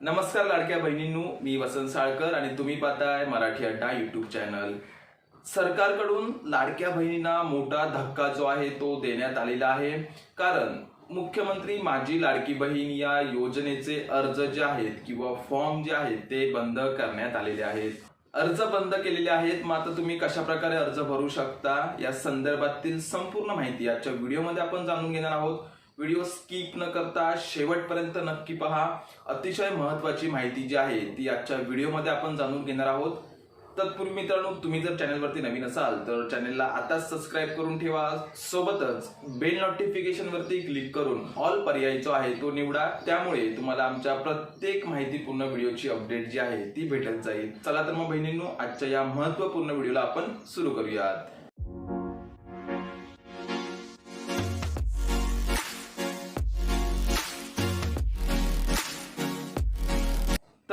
नमस्कार लाडक्या बहिणींनू मी वसंत साळकर आणि तुम्ही पाहताय मराठी अड्डा युट्यूब चॅनल सरकारकडून लाडक्या बहिणींना मोठा धक्का जो आहे तो देण्यात आलेला आहे. कारण मुख्यमंत्री माझी लाडकी बहीण या योजनेचे अर्ज जे आहेत किंवा फॉर्म जे आहेत ते बंद करण्यात आलेले आहेत. अर्ज बंद केलेले आहेत मात्र तुम्ही कशा प्रकारे अर्ज भरू शकता? या संदर्भातील संपूर्ण माहिती आजच्या व्हिडिओमध्ये आपण जाणून घेणार आहोत. व्हिडिओ स्किप न करता शेवटपर्यंत नक्की पहा. अतिशय महत्वाची माहिती जी आहे ती आजच्या व्हिडिओमध्ये आपण जाणून घेणार आहोत. तत्पूर्वी मित्रांनो तुम्ही जर चॅनलवरती नवीन असाल तर चॅनलला आताच सबस्क्राईब करून ठेवा. सोबतच बेल नोटिफिकेशन वरती क्लिक करून ऑल पर्याय जो आहे तो निवडा. त्यामुळे तुम्हाला आमच्या प्रत्येक माहितीपूर्ण व्हिडिओची अपडेट जी आहे ती भेटत जाईल. चला तर मग बहिणींनो आजच्या या महत्त्वपूर्ण व्हिडिओला आपण सुरू करूयात.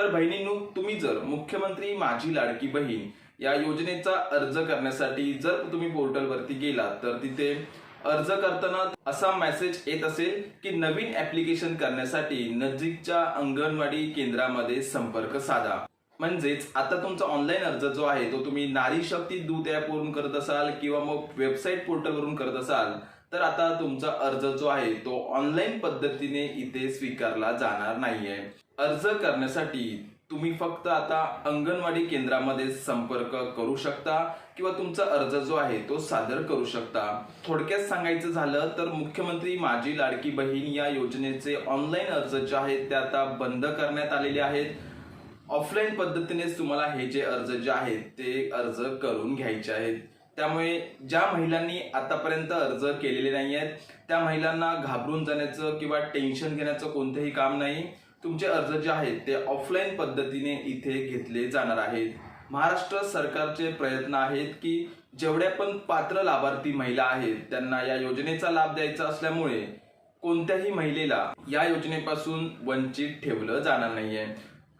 तर बहिणींनो तुम्ही जर मुख्यमंत्री माझी लाडकी बहीण या योजनेचा अर्ज करण्यासाठी जर तुम्ही पोर्टलवरती गेलात तर तिथे अर्ज करताना असा मेसेज येत असेल की नवीन ऍप्लिकेशन करण्यासाठी नजीकच्या अंगणवाडी केंद्रामध्ये संपर्क साधा. म्हणजेच आता तुमचा ऑनलाईन अर्ज जो आहे तो तुम्ही नारी शक्ती दूत ॲपवरून करत असाल किंवा मग वेबसाईट पोर्टलवरून करत असाल तर आता तुमचा अर्ज जो आहे तो ऑनलाईन पद्धतीने इथे स्वीकारला जाणार नाहीये. अर्ज करण्यासाठी तुम्ही फक्त आता अंगणवाडी केंद्रामध्ये संपर्क करू शकता किंवा तुमचा अर्ज जो आहे तो सादर करू शकता. थोडक्यात सांगायचं झालं तर मुख्यमंत्री माझी लाडकी बहीण या योजनेचे ऑनलाईन अर्ज जे आहेत ते आता बंद करण्यात आलेले आहेत. ऑफलाईन पद्धतीनेच तुम्हाला हे जे अर्ज जे आहेत ते अर्ज करून घ्यायचे आहेत. त्यामुळे ज्या महिलांनी आतापर्यंत अर्ज केलेले नाही आहेत त्या महिलांना घाबरून जाण्याचं किंवा टेन्शन घेण्याचं कोणतंही काम नाही. तुमचे अर्ज जे आहेत ते ऑफलाईन पद्धतीने इथे घेतले जाणार आहेत. महाराष्ट्र सरकारचे प्रयत्न आहेत की जेवढ्या पण पात्र लाभार्थी महिला आहेत त्यांना या योजनेचा लाभ द्यायचा असल्यामुळे कोणत्याही महिलेला या योजनेपासून वंचित ठेवलं जाणार नाहीये.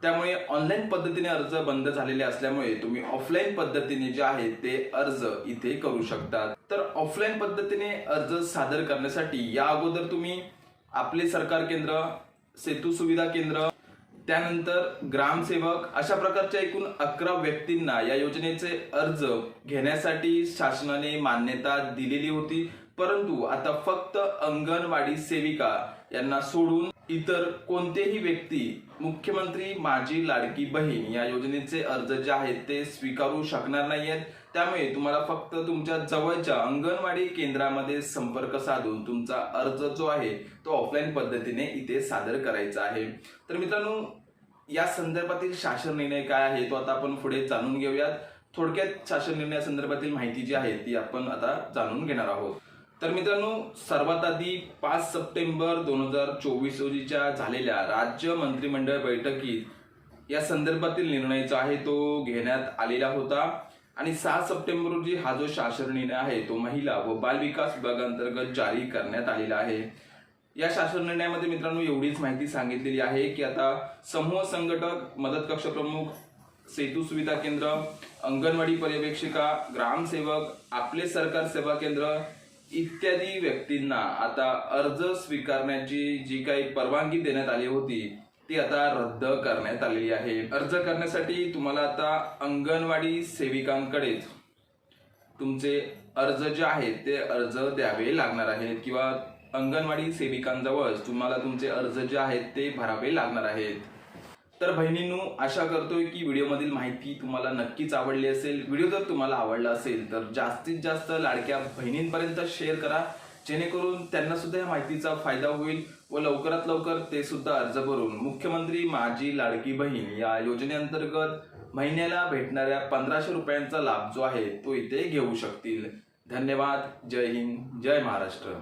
त्यामुळे ऑनलाईन पद्धतीने अर्ज बंद झालेले असल्यामुळे तुम्ही ऑफलाईन पद्धतीने जे आहे ते अर्ज इथे करू शकतात तर ऑफलाईन पद्धतीने अर्ज सादर करण्यासाठी या अगोदर तुम्ही आपले सरकार केंद्र सेतू सुविधा केंद्र त्यानंतर ग्रामसेवक अशा प्रकारच्या एकूण अकरा व्यक्तींना या योजनेचे अर्ज घेण्यासाठी शासनाने मान्यता दिलेली होती. परंतु आता फक्त अंगणवाडी सेविका यांना सोडून इतर कोणतेही व्यक्ती मुख्यमंत्री माझी लाडकी बहीण या योजनेचे अर्ज जे आहेत ते स्वीकारू शकणार नाही आहेत त्यामुळे तुम्हाला फक्त तुमच्या जवळच्या अंगणवाडी केंद्रामध्ये संपर्क साधून तुमचा अर्ज जो आहे तो ऑफलाईन पद्धतीने इथे सादर करायचा आहे. तर मित्रांनो या संदर्भातील शासन निर्णय काय आहे तो आता आपण पुढे जाणून घेऊयात. थोडक्यात शासन निर्णया संदर्भातील माहिती जी आहे ती आपण आता जाणून घेणार आहोत. तर मित्रांनो सर्वात आधी पाच सप्टेंबर दोन हजार चोवीस रोजीच्या झालेल्या राज्य मंत्रिमंडळ बैठकीत या संदर्भातील निर्णय जो आहे तो घेण्यात आलेला होता. आणि सहा सप्टेंबर रोजी हा जो शासन निर्णय आहे तो महिला व बालविकास विभागांतर्गत जारी करण्यात आलेला आहे. या शासन निर्णयामध्ये मित्रांनो एवढीच माहिती सांगितलेली आहे की आता समूह संघटक मदत कक्ष प्रमुख सेतू सुविधा केंद्र अंगणवाडी पर्यवेक्षिका ग्रामसेवक आपले सरकार सेवा केंद्र इत्यादी व्यक्तींना आता अर्ज स्वीकारण्याची जी काही परवानगी देण्यात आली होती ती आता रद्द करण्यात आलेली आहे. अर्ज करण्यासाठी तुम्हाला आता अंगणवाडी सेविकांकडेच तुमचे अर्ज जे आहेत ते अर्ज द्यावे लागणार आहेत किंवा अंगणवाडी सेविकांजवळ तुम्हाला तुमचे अर्ज जे आहेत ते भरावे लागणार आहेत. तर बहिणींनो आशा करतोय की व्हिडिओमधील माहिती तुम्हाला नक्कीच आवडली असेल. व्हिडिओ जर तुम्हाला आवडला असेल तर जास्तीत जास्त लाडक्या बहिणींपर्यंत शेअर करा. जेणेकरून त्यांना सुद्धा या माहितीचा फायदा होईल व लवकरात लवकर ते सुद्धा अर्ज भरून मुख्यमंत्री माझी लाडकी बहीण या योजनेअंतर्गत महिन्याला भेटणाऱ्या पंधराशे रुपयांचा लाभ जो आहे तो इथे घेऊ शकतील. धन्यवाद. जय हिंद. जय महाराष्ट्र.